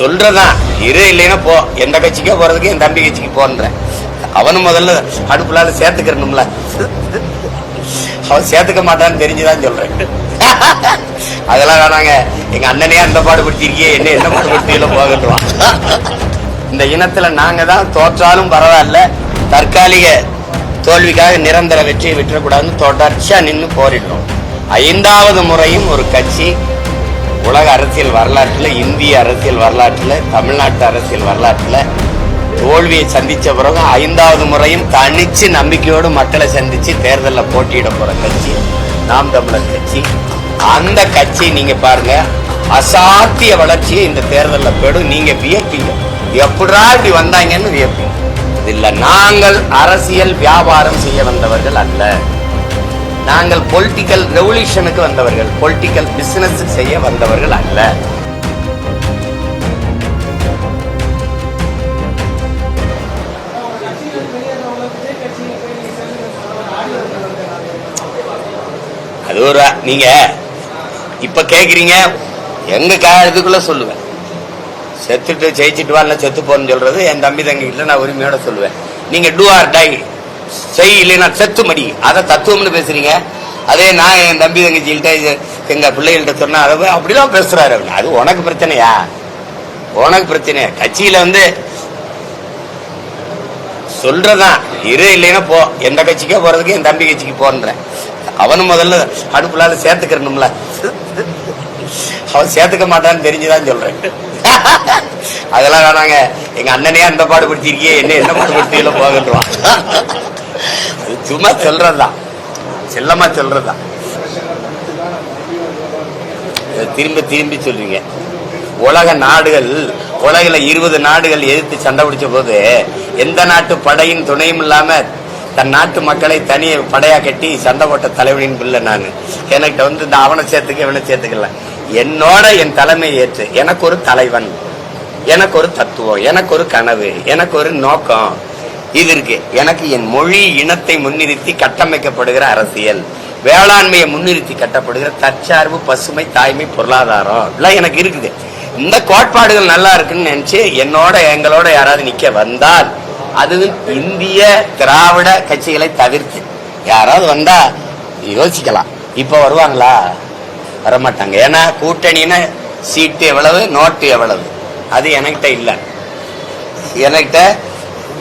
சொல்றதான் இரு இல்லைன்னா போ. எந்த கட்சிக்கோ போறதுக்கு என் தம்பி கட்சிக்கு போன்றேன் அவனும் முதல்ல அடுப்புலால சேர்த்துக்கிறணும்ல. அவன் சேர்த்துக்க மாட்டான்னு தெரிஞ்சுதான் சொல்றேன். அதெல்லாம் வேணாங்க. எங்க அண்ணனே அந்த பாடுபடுத்திருக்கியே என்ன என்ன பாடுபடுத்தியில போகட்டுவான் இந்த இனத்துல நாங்க தான் தோற்றாலும் பரவாயில்ல. தற்காலிக தோல்விக்காக நிரந்தர வெற்றியை விட்டுறக்கூடாதுன்னு தொடர்ச்சியா நின்று போரிடுறோம். ஐந்தாவது முறையும் ஒரு கட்சி உலக அரசியல் வரலாற்றில் இந்திய அரசியல் வரலாற்றில் தமிழ்நாட்டு அரசியல் வரலாற்றில் தோல்வியை சந்தித்த பிறகு ஐந்தாவது முறையும் தனிச்சு நம்பிக்கையோடு மக்களை சந்தித்து தேர்தலில் போட்டியிட போகிற கட்சி நாம் தமிழர் கட்சி. அந்த கட்சி நீங்கள் பாருங்கள் அசாத்திய வளர்ச்சியை இந்த தேர்தலில் பெறும் நீங்கள் வியப்பீங்க. எப்படா இப்படி வந்தாங்கன்னு வியப்பீங்க. இல்லை நாங்கள் அரசியல் வியாபாரம் செய்ய வந்தவர்கள் அல்ல. நாங்கள் பொலிட்டிக்கல் ரெவல்யூஷனுக்கு வந்தவர்கள் பொலிட்டிக்கல் பிசினஸ் செய்ய வந்தவர்கள் அல்ல. அது ஒரு நீங்க இப்ப கேக்குறீங்க எங்க காலத்துக்குள்ள சொல்லுவேன். செத்துட்டு ஜெயிச்சுட்டு வரல செத்து போன்னு சொல்றது என் தம்பி தங்கி நான் உரிமையோட சொல்லுவேன். நீங்க டூ ஆர் டை செய் இல்லைன்னா செத்து மடி அதை தத்துவம்னு பேசுறீங்க. அதே நான் என் தம்பி தங்கச்சிகிட்ட எங்க பிள்ளைகள்கிட்ட சொன்னா அதை அப்படிலாம் பேசுறாரு அது உனக்கு பிரச்சனையா? உனக்கு பிரச்சனை கட்சியில வந்து சொல்றதான் இரு இல்லைன்னா போ. எந்த கட்சிக்கோ போறதுக்கு என் தம்பி கட்சிக்கு போன்றேன். அவனும் முதல்ல அடுப்புலால சேர்த்துக்கிறணும்ல. அவன் சேர்த்துக்க மாட்டான்னு தெரிஞ்சுதான் சொல்றேன். அதெல்லாம் வேணாங்க. எங்க அண்ணனே அந்த பாடுபடுத்திருக்கியே என்ன என்ன பாடுபடுத்தியில போகட்டுவான் அது சும்மா சொல்றதுதான் செல்லமா சொல்றதுதான் இதை திரும்ப திரும்பி சொல்றீங்க. உலக நாடுகள் உலகில இருபது நாடுகள் எதிர்த்து சண்டை பிடிச்ச போது எந்த நாட்டு படையின் துணையும் இல்லாம தன் நாட்டு மக்களை தனி படையா கட்டி சண்டை போட்ட தலைவனின் பிள்ளை நான். எனக்கு வந்து இந்த அவனை சேர்த்துக்க இவனை சேர்த்துக்கல. என்னோட என் தலைமை ஏற்று எனக்கு ஒரு தலைவன் எனக்கு ஒரு தத்துவம் எனக்கு ஒரு கனவு எனக்கு ஒரு நோக்கம். இது இருக்கு. எனக்கு என் மொழி இனத்தை முன்னிறுத்தி கட்டமைக்கப்படுகிற அரசியல். வேளாண்மையை முன்னிறுத்தி கட்டப்படுகிற தற்சார்பு பசுமை தாய்மை பொருளாதாரம். எல்லாம் எனக்கு இருக்குது. இந்த கோட்பாடுகள் நல்லா இருக்குன்னு நினைச்சு என்னோட எங்களோட யாராவது நிக்க வந்தால் அது இந்திய திராவிட கட்சிகளை தவிர்த்து. யாராவது வந்தா யோசிக்கலாம். இப்ப வருவாங்களா? வரமாட்டாங்க. ஏன்னா கூட்டணின்னா சீட்டு எவ்வளவு நோட்டு எவ்வளவு? அது எனக்கிட்ட இல்லை. எனக்கிட்ட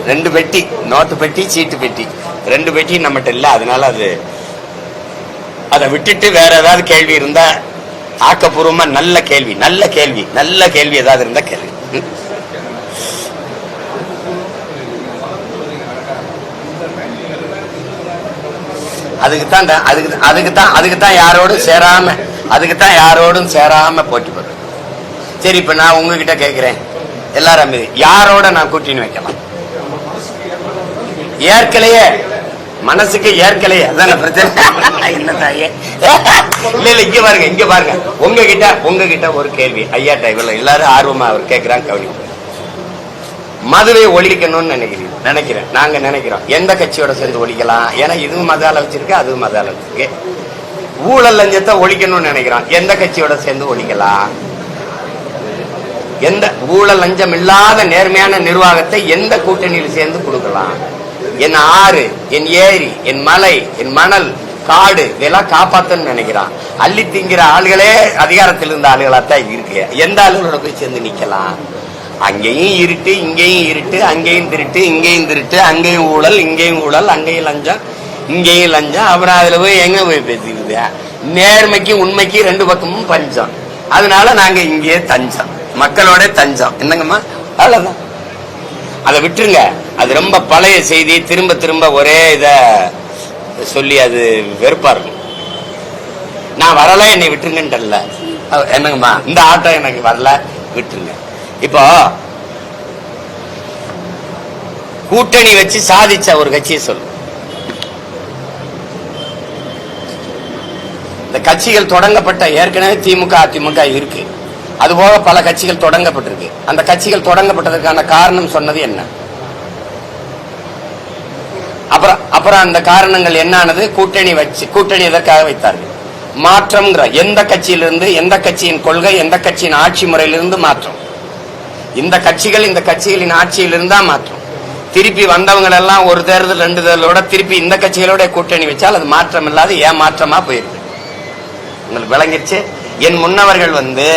ரெண்டு பெட்டி நோட்டு பெட்டி சீட்டு பெட்டி. ரெண்டு பெட்டி நம்மகிட்ட இல்லை அதனால அது அதை விட்டுட்டு வேற ஏதாவது கேள்வி இருந்தா ஆக்கப்பூர்வமா நல்ல கேள்வி நல்ல கேள்வி நல்ல கேள்வி ஏதாவது இருந்தா கேள்வி அதுக்கு தான் அதுக்கு அதுக்கு தான் அதுக்கு தான் யாரோடும் சேராம அதுக்கு தான் யாரோடும் சேராம போட்டி போடுறேன் சரி இப்ப நான் உங்ககிட்ட கேக்குறேன். எல்லாரும் யாரோட நான் கூட்டின்னு வைக்கலாம்? ஏற்கலையே. மனசுக்கு ஏற்கலையே. அதான பிரச்சனை? என்ன தாயே? இல்ல இல்ல இங்க பாருங்க இங்க பாருங்க. உங்ககிட்ட உங்ககிட்ட ஒரு கேள்வி. ஐயா டைவர்ல எல்லாரும் ஆர்வமா அவர் கேட்கிறாங்க கவனி மதுவை ஒழிக்கணும்னு நினைக்கிறீங்க? நினைக்கிறேன். நாங்க நினைக்கிறோம். எந்த கட்சியோட சேர்ந்து ஒழிக்கலாம்? ஏன்னா இதுவும் மதால வச்சிருக்கு அதுவும் மதால வச்சிருக்கு ஊழல் லஞ்சத்தை ஒழிக்கணும்னு நினைக்கிறோம். எந்த கட்சியோட சேர்ந்து ஒழிக்கலாம்? எந்த ஊழல் லஞ்சம் இல்லாத நேர்மையான நிர்வாகத்தை எந்த கூட்டணியில் சேர்ந்து கொடுக்கலாம்? என் ஆறு என் ஏரி என் மலை என் மணல் காடு இதெல்லாம் காப்பாத்தன்னு நினைக்கிறான். அள்ளி திங்கிற ஆளுகளே அதிகாரத்தில் இருந்த ஆளுகளா தான் இருக்கு. எந்த ஆளுகளோட போய் சேர்ந்து நிக்கலாம். அங்கேயும் இருட்டு இங்கேயும் இருட்டு அங்கேயும் திருட்டு இங்கேயும் திருட்டு அங்கேயும் ஊழல் இங்கேயும் ஊழல் அங்கேயும் லஞ்சம் இங்கேயும் லஞ்சம். அப்புறம் அதுல போய் எங்க போய் பேசிக்கிறது நேர்மைக்கு உண்மைக்கு ரெண்டு பக்கமும் பஞ்சம். அதனால நாங்க இங்கேயே தஞ்சம். மக்களோட தஞ்சம். என்னங்கம்மா? அவ்வளவுதான். அதை விட்டுருங்க. அது ரொம்ப பழைய செய்தி. திரும்ப திரும்ப ஒரே இதை சொல்லி அது வெறுப்பா இருக்கும். நான் வரல என்னை விட்டுருங்கன்றல என்னங்கம்மா இந்த ஆட்டம் எனக்கு வரல விட்டுருங்க. இப்போ கூட்டணி வச்சு சாதிச்ச ஒரு கட்சியை சொல்லு. இந்த கட்சிகள் தொடங்கப்பட்ட ஏற்கனவே திமுக அதிமுக இருக்கு. அதுபோக பல கட்சிகள் தொடங்கப்பட்டிருக்கு. அந்த கட்சிகள் தொடங்கப்பட்டதற்கான காரணம் சொன்னது என்ன? அப்புறம் அப்புறம் அந்த காரணங்கள் என்னானது? கூட்டணி வச்சு கூட்டணி எதற்காக வைத்தார்கள்? மாற்றம்ங்கிற எந்த கட்சியிலிருந்து எந்த கட்சியின் கொள்கை எந்த கட்சியின் ஆட்சி முறையிலிருந்து மாற்றம். இந்த கட்சிகள் இந்த கட்சிகளின் ஆட்சியில் இருந்தா மாற்றம். திருப்பி வந்தவங்க எல்லாம் ஒரு தேர்தல் ரெண்டு தேர்தலோட திருப்பி இந்த கட்சிகளோட கூட்டணி வச்சால் அது மாற்றம் இல்லாத ஏமாற்றமா போயிருக்கு உங்களுக்கு விளங்கிருச்சு? என் முன்னவர்கள் வந்து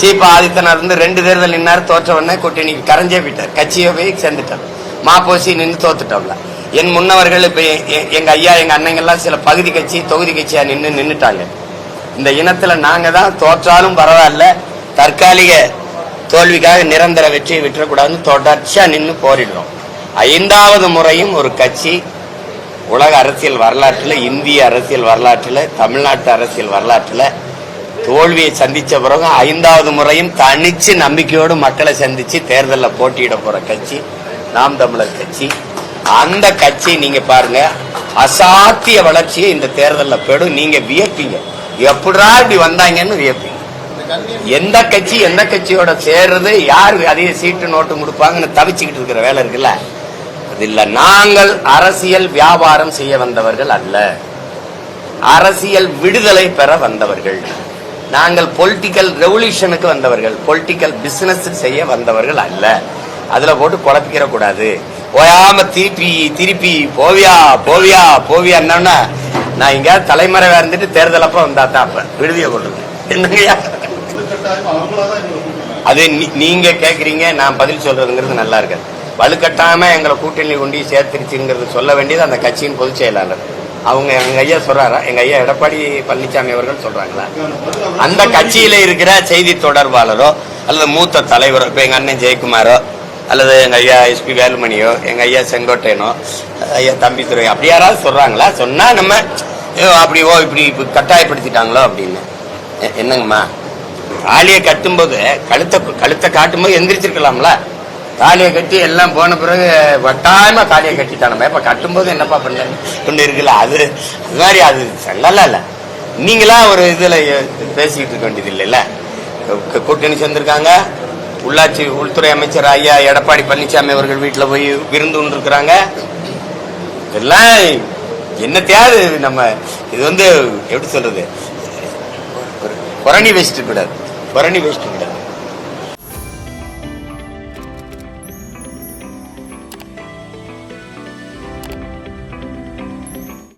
சீபா ஆதித்தனார் வந்து ரெண்டு தேர்தல் நின்னார் தோற்ற உடனே கூட்டணி கரைஞ்சே போயிட்டார். கட்சியை போய் சேர்ந்துட்டார் மாப்போசி நின்று தோத்துட்டோம்ல. என் முன்னவர்கள் இப்ப எ- எங்க ஐயா எங்க அண்ணங்கள்லாம் சில பகுதி கட்சி தொகுதி கட்சியா நின்று நின்றுட்டாங்க இந்த இனத்துல நாங்க தான் தோற்றாலும் பரவாயில்ல தற்காலிக தோல்விக்காக நிரந்தர வெற்றியை விட்டுறக்கூடாதுன்னு தொடர்ச்சியா நின்று போரிடுறோம். ஐந்தாவது முறையும் ஒரு கட்சி உலக அரசியல் வரலாற்றில் இந்திய அரசியல் வரலாற்றில் தமிழ்நாட்டு அரசியல் வரலாற்றில் தோல்வியை சந்திச்ச பிறகு ஐந்தாவது முறையும் தனிச்சு நம்பிக்கையோடு மக்களை சந்திச்சு தேர்தலில் போட்டியிட போற கட்சி நாம் தமிழர் கட்சி. அந்த கட்சி நீங்க பாருங்க அசாத்திய வளர்ச்சியை இந்த தேர்தலில் பெறும் நீங்க வியப்பீங்க. எப்படா இப்படி வந்தாங்கன்னு வியப்பீங்க. எந்த கட்சி எந்த கட்சியோட சேர்றது யார் அதிக சீட்டு நோட்டு கொடுப்பாங்கன்னு தவிச்சுக்கிட்டு இருக்கிற வேலை இருக்குல்ல? அது இல்ல. நாங்கள் அரசியல் வியாபாரம் செய்ய வந்தவர்கள் அல்ல. அரசியல் விடுதலை பெற வந்தவர்கள். நாங்கள் பொலிட்டிக்கல் ரெவல்யூஷனுக்கு வந்தவர்கள். பொலிட்டிக்கல் பிசினஸ் செய்ய வந்தவர்கள் அல்ல. அதுல போட்டு குழப்பிக்கிற கூடாது போயாம திருப்பி திருப்பி போவியா போவியா போவியா என்னன்னா நான் எங்கேயாவது தலைமறைவா இருந்துட்டு தேர்தல் அப்ப வந்தா தான் அப்ப விடுதியை கொள்ளுங்க என்னங்கய்யா? அது நீ- நீங்க கேக்குறீங்க நான் பதில் சொல்றதுங்கிறது நல்லா இருக்காது வலுக்கட்டாம எங்களை கூட்டணி கொண்டு சேர்த்துருச்சுங்கிறது சொல்ல வேண்டியது அந்த கட்சியின் பொதுச் செயலாளர். அவங்க எங்க ஐயா சொல்றாரா? எங்க ஐயா எடப்பாடி பழனிசாமி அவர்கள் சொல்றாங்களா? அந்த கட்சியில இருக்கிற செய்தி தொடர்பாளரோ அல்லது மூத்த தலைவரோ இப்ப எங்க அண்ணன் ஜெயக்குமாரோ அல்லது எங்கள் ஐயா எஸ்பி வேலுமணியோ எங்கள் ஐயா செங்கோட்டையனோ ஐயா தம்பித்துறை அப்படி யாராவது சொல்கிறாங்களா சொன்னால் நம்ம ஐயோ, அப்படி ஓ இப்படி இப்படி கட்டாயப்படுத்திட்டாங்களோ? அப்படின்னு. என்னங்கம்மா? தாலியை கட்டும்போது கழுத்தை கழுத்தை காட்டும்போது எந்திரிச்சிருக்கலாம்ல? தாலியை கட்டி எல்லாம் போன பிறகு வட்டாயமாக தாலியை கட்டிட்டானம்மா இப்போ கட்டும்போது என்னப்பா பண்ண ஒன்று இருக்குல்ல? அது அது மாதிரி அது நல்லா இல்லை. நீங்களா ஒரு இதில் பேசிக்கிட்டு இருக்க வேண்டியது இல்லைல்ல கூட்டணி சேர்ந்துருக்காங்க. உள்ளாட்சி உள்துறை அமைச்சர் ஐயா எடப்பாடி பழனிசாமி அவர்கள் வீட்டில் போய் விருந்து இருக்கிறாங்க இதெல்லாம் என்னத்தையாவது நம்ம இது வந்து எப்படி சொல்றது? ஒரு புரணி வச்சுட்டு கூடாது புரணி வச்சுட்டு கூடாது